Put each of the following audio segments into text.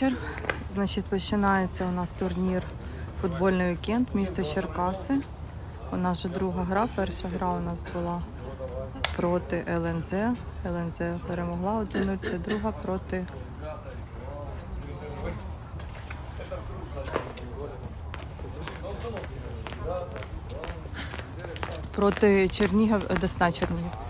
вечір. Значить, починається у нас турнір футбольний вікенд, місто Черкаси. У нас вже друга гра. Перша гра у нас була проти ЛНЗ. ЛНЗ перемогла 1-0. Це друга проти. Проти Чернігів, Десна Чернігів.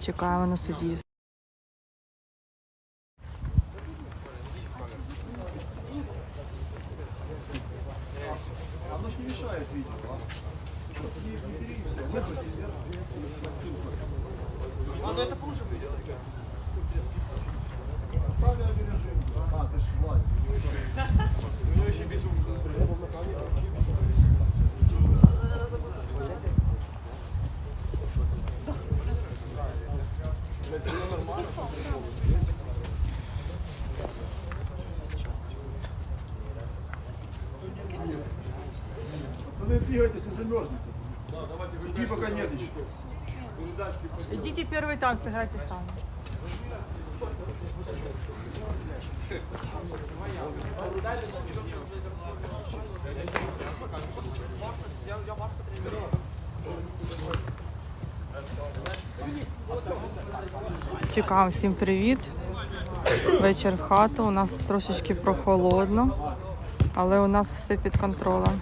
Чекаємо на судді. Оно ж не мешает видео, а? Ну это хуже видео. Пацаны, двигайтесь, не замерзнете. Судьи пока нет еще. Идите первый там, сыграйте сами. Чекаємо всім привіт. Вечір в хату. У нас трошечки прохолодно, але у нас все під контролем.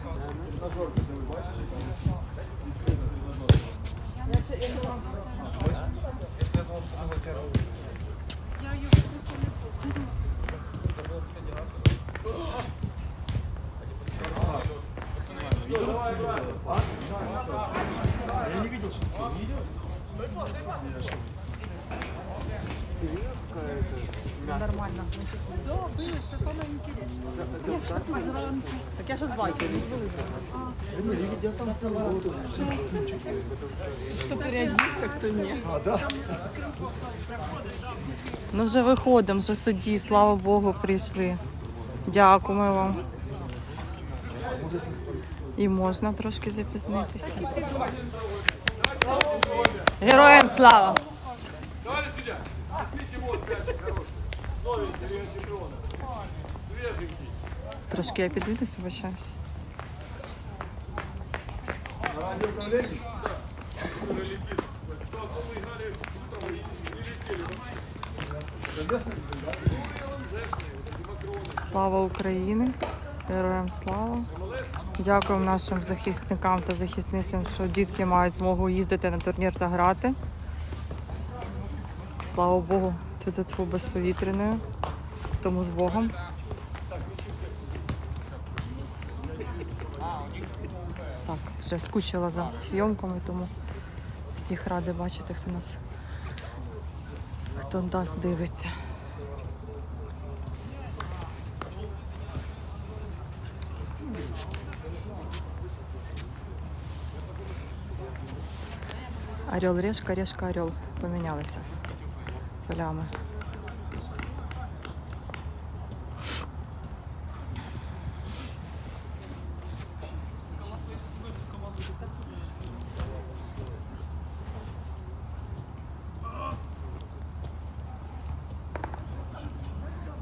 Я не Нормально. Так я зараз бачу. Хто переодівся, хто ні. Ну вже виходимо, вже судді, слава Богу, прийшли. Дякуємо вам. І можна трошки запізнитися. Героям слава! Давай сюда. Видите, вот мячик хороший. Новенький, Лига чемпиона. Свеженький. Трошки я підвідуся, вибачаюсь. На радиоуправлении? Уже летит. То, что мы играли утром, и не летели. Чудесно, да? ЛНЗшные, вот эти макроны. Слава Україні! Героям слава! Дякуємо нашим захисникам та захисницям, що дітки мають змогу їздити на турнір та грати. Слава Богу, тут безповітряною. Тому з Богом. Так, вже скучила за зйомками, тому всіх радий бачити, хто нас хто нас дивиться. Орел, решка, решка, орел помінялися полями.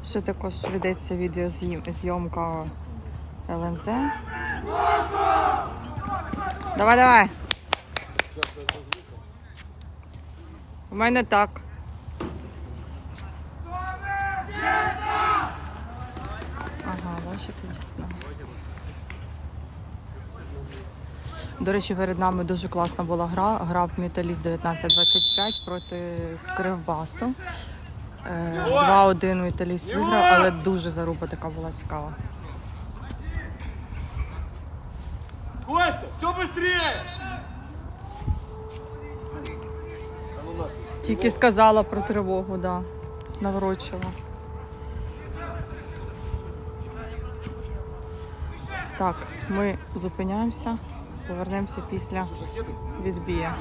Ще також ведеться відеозйомка ЛНЗ. Давай, давай. У мене так. Ага, бачите, дійсно. До речі, перед нами дуже класна була гра. Грав Металіст 19-25 проти Кривбасу. Е, 2-1 Металіст виграв, але дуже заруба така була цікава. Все быстрее! Тільки сказала про тривогу, да. Наврочила. Так, ми зупиняємося, повернемося після відбія.